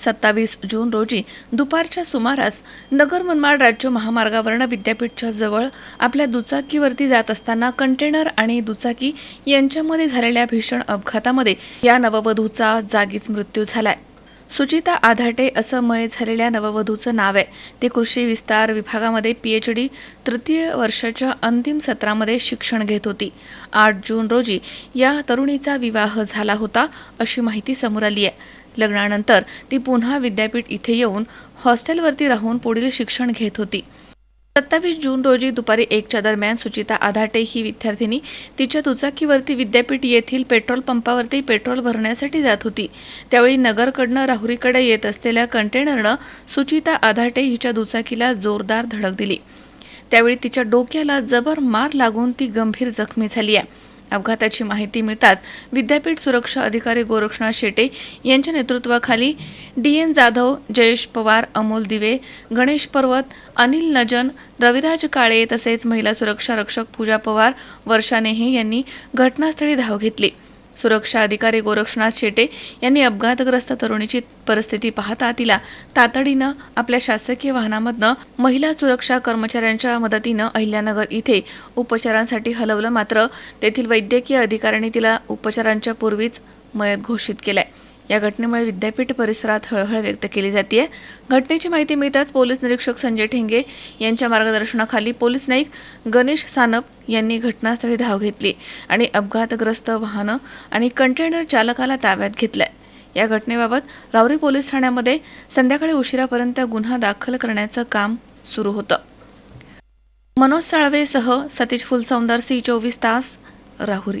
सत्तावीस जून रोजी दुपारच्या सुमारास नगर मनमाड राज्य महामार्गावरनं विद्यापीठच्या जवळ आपल्या दुचाकीवरती जात असताना कंटेनर आणि दुचाकी यांच्यामध्ये झालेल्या भीषण अपघातामध्ये या नववधूचा जागीच मृत्यू झालाय. सुचिता आधाटे असं मय झालेल्या नववधूचं नाव आहे. ते कृषी विस्तार विभागामध्ये पी एच डी तृतीय वर्षाच्या अंतिम सत्रामध्ये शिक्षण घेत होती. आठ जून रोजी या तरुणीचा विवाह झाला होता अशी माहिती समोर आली आहे. लग्नानंतर ती पुन्हा विद्यापीठ इथे येऊन हॉस्टेलवरती राहून पुढील शिक्षण घेत होती. सत्तावीस जून रोजी दुपारी एकच्या दरम्यान सुचिता आधाटे ही विद्यार्थिनी तिच्या दुचाकीवरती विद्यापीठ येथील पेट्रोल पंपावरती पेट्रोल भरण्यासाठी जात होती. त्यावेळी नगरकडनं राहुरीकडे येत असलेल्या कंटेनरनं सुचिता आधाटे हिच्या दुचाकीला जोरदार धडक दिली. त्यावेळी तिच्या डोक्याला जबर मार लागून ती गंभीर जखमी झाली आहे. अपघाताची माहिती मिळताच विद्यापीठ सुरक्षा अधिकारी गोरक्षनाथ शेटे यांच्या नेतृत्वाखाली डी एन जाधव जयेश पवार अमोल दिवे गणेश पर्वत अनिल नजन रविराज काळे तसेच महिला सुरक्षा रक्षक पूजा पवार वर्षा नेहे यांनी घटनास्थळी धाव घेतली. सुरक्षा अधिकारी गोरक्षनाथ शेटे यांनी अपघातग्रस्त तरुणीची परिस्थिती पाहता तिला तातडीनं आपल्या शासकीय वाहनामधनं महिला सुरक्षा कर्मचाऱ्यांच्या मदतीनं अहिल्यानगर इथे उपचारांसाठी हलवलं. मात्र तेथील वैद्यकीय अधिकाऱ्यांनी तिला उपचारांच्या पूर्वीच मयत घोषित केलाय. या घटनेमुळे विद्यापीठ परिसरात हळहळ व्यक्त केली जाते घटनेची माहिती मिळताच पोलीस निरीक्षक संजय ठेंगे यांच्या मार्गदर्शनाखाली पोलीस नाईक गणेश सानप यांनी घटनास्थळी धाव घेतली आणि अपघातग्रस्त वाहनं आणि कंटेनर चालकाला ताब्यात घेतलंय. या घटनेबाबत रावरी पोलीस ठाण्यामध्ये संध्याकाळी उशिरापर्यंत गुन्हा दाखल करण्याचं काम सुरू होतं. मनोज साळवेसह सतीश फुलसौंदर सी चोवीस तास Rahuri.